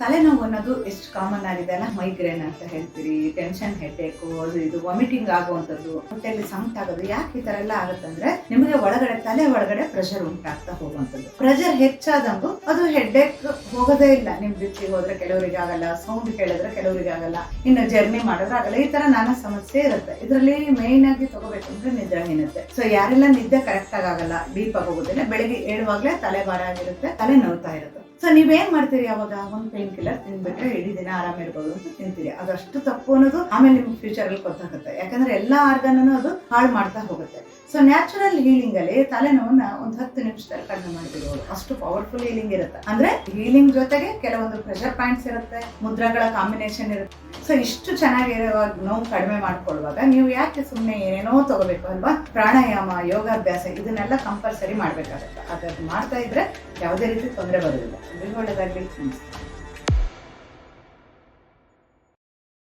ತಲೆನೋವು ಅನ್ನೋದು ಎಷ್ಟು ಕಾಮನ್ ಆಗಿದೆ ಅಲ್ಲ? ಮೈಗ್ರೇನ್ ಅಂತ ಹೇಳ್ತೀರಿ ಟೆನ್ಷನ್ ಹೆಡ್ಡೇಕು ಇದು ವಾಮಿಟಿಂಗ್ ಆಗುವಂಥದ್ದು, ಹೊಟ್ಟೆಯಲ್ಲಿ ಸಂಕಟ ಆಗೋದು, ಯಾಕೆ ಈ ತರ ಎಲ್ಲ ಆಗುತ್ತಂದ್ರೆ ನಿಮಗೆ ಒಳಗಡೆ, ತಲೆ ಒಳಗಡೆ ಪ್ರೆಷರ್ ಉಂಟಾಗ್ತಾ ಹೋಗುವಂಥದ್ದು. ಪ್ರೆಷರ್ ಹೆಚ್ಚಾದಂಗು ಅದು ಹೆಡ್ಡೇಕ್ ಹೋಗೋದೇ ಇಲ್ಲ. ನಿಮ್ ಬಿಚ್ಚಿ ಹೋದ್ರೆ ಕೆಲವರಿಗೆ ಆಗಲ್ಲ ಸೌಂಡ್ ಕೇಳಿದ್ರೆ ಕೆಲವರಿಗೆ ಆಗಲ್ಲ. ಇನ್ನು ಜರ್ನಿ ಮಾಡಿದ್ರೆ ಆಗಲ್ಲ. ಈ ತರ ನಾನಾ ಸಮಸ್ಯೆ ಇರುತ್ತೆ. ಇದರಲ್ಲಿ ಮೇನ್ ಆಗಿ ತಗೋಬೇಕಂದ್ರೆ ನಿದ್ರಾಹೀನತೆ ಸೊ ಯಾರೆಲ್ಲ ನಿದ್ದೆ ಕರೆಕ್ಟ್ ಆಗಿ ಆಗಲ್ಲ ಡೀಪ್ ಆಗಿ ಹೋಗೋದಿಲ್ಲ, ಬೆಳಿಗ್ಗೆ ಏಳುವಾಗ್ಲೇ ತಲೆ ಭಾರ ಆಗಿರುತ್ತೆ, ತಲೆ ನೋವ್ತಾ ಇರುತ್ತೆ. ಸೊ ನೀವೇನ್ ಮಾಡ್ತೀರಿ ಅವಾಗ? ಒಂದು ಪೇನ್ ಕಿಲ್ಲರ್ ತಿನ್ಬಿಟ್ರೆ ಇಡೀ ದಿನ ಆರಾಮ ಇರ್ಬೋದು ಅಂತ ತಿಂತೀರಿ. ಅದಷ್ಟು ತಪ್ಪು ಅನ್ನೋದು ಆಮೇಲೆ ನಿಮ್ಗೆ ಫ್ಯೂಚರ್ ಅಲ್ಲಿ ಗೊತ್ತಾಗುತ್ತೆ. ಯಾಕಂದ್ರೆ ಎಲ್ಲಾ ಆರ್ಗನ್ ಅದು ಹಾಳು ಮಾಡ್ತಾ ಹೋಗುತ್ತೆ. ಸೊ ನ್ಯಾಚುರಲ್ ಹೀಲಿಂಗ್ ಅಲ್ಲಿ ತಲೆನೋವನ್ನ ಒಂದು ಹತ್ತು ನಿಮಿಷದಲ್ಲಿ ಕಡಿಮೆ ಮಾಡಿಬಿಡೋದು ಅಷ್ಟು ಪವರ್ಫುಲ್ ಹೀಲಿಂಗ್ ಇರುತ್ತೆ. ಅಂದ್ರೆ ಹೀಲಿಂಗ್ ಜೊತೆಗೆ ಕೆಲವೊಂದು ಪ್ರೆಷರ್ ಪಾಯಿಂಟ್ಸ್ ಇರುತ್ತೆ, ಮುದ್ರಗಳ ಕಾಂಬಿನೇಷನ್ ಇರುತ್ತೆ. ಸೊ ಇಷ್ಟು ಚೆನ್ನಾಗಿರುವ ನೋವು ಕಡಿಮೆ ಮಾಡ್ಕೊಳ್ಳುವಾಗ ನೀವು ಯಾಕೆ ಸುಮ್ಮನೆ ಏನೇನೋ ತಗೋಬೇಕು ಅಲ್ವಾ? ಪ್ರಾಣಾಯಾಮ, ಯೋಗಾಭ್ಯಾಸ, ಇದನ್ನೆಲ್ಲ ಕಂಪಲ್ಸರಿ ಮಾಡ್ಬೇಕಾಗುತ್ತೆ. ಅದನ್ನ ಮಾಡ್ತಾ ಇದ್ರೆ ಯಾವುದೇ ರೀತಿ ತೊಂದರೆ ಬರೋದಿಲ್ಲ ಒಳ್ಳೆದಾಗ್ಲಿ. ನಮಸ್ಕಾರ.